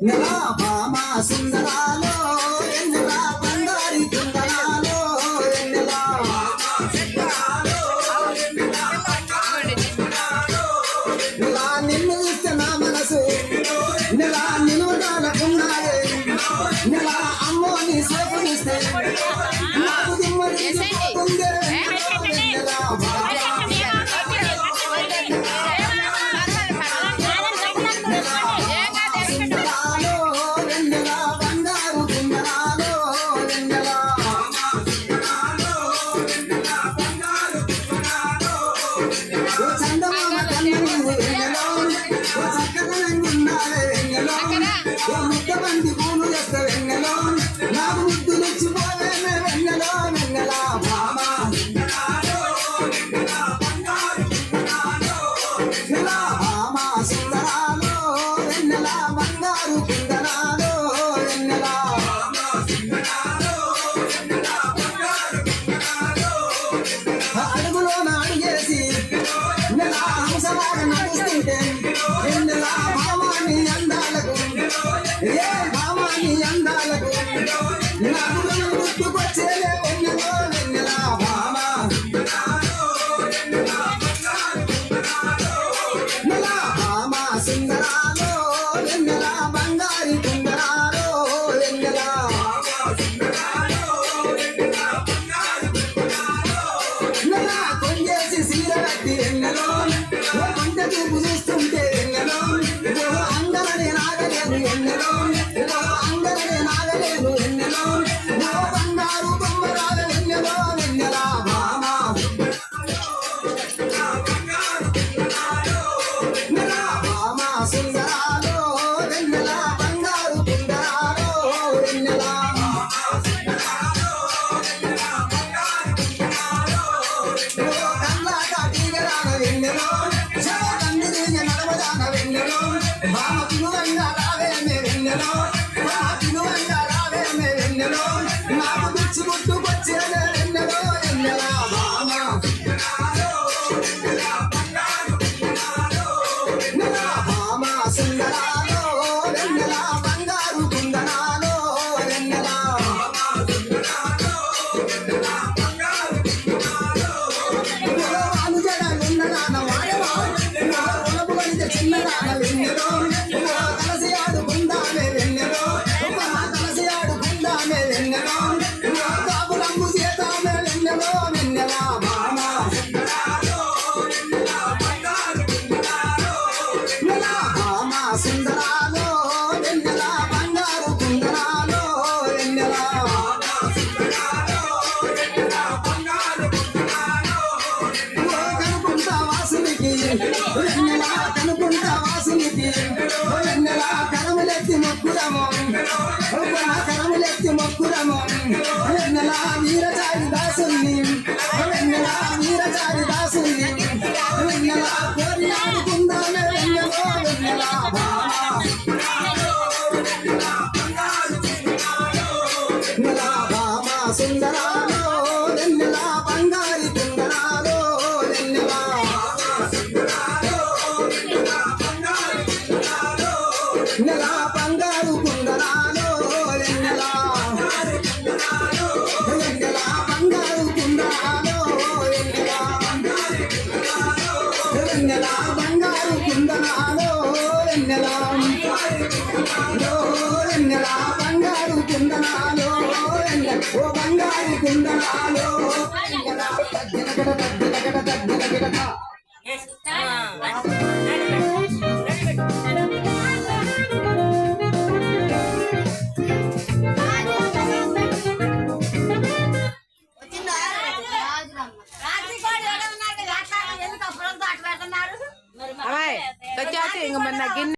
నెలా భామ సుందరాలో నా మనసు నెలా నిలువ నాలకున్నారే నెలా అమ్మో నీ సేపు ఇస్తే నాకు దిమ్మడి పోతుందే మంగళ భామ భామ సుందరాలో వెన్నెల బంగారు కుందనాలో వెన్నెల అడుగులో నాడిగేసి నెల హంసలాగా నడుస్తుంటే వెన్నెల భామాని అందాలకు ఏ భామాని అందాలకు నా గుర్తుకొచ్చే I'm not bit. 나와요. కరములెత్తి మొక్కురము కరములెత్తి మొక్కురము వీరచారి దాసుల్ని వీరచారి దాసుల్ని బంగారు కుందనాలో ఓ బంగారు కుందనాలో nga managin.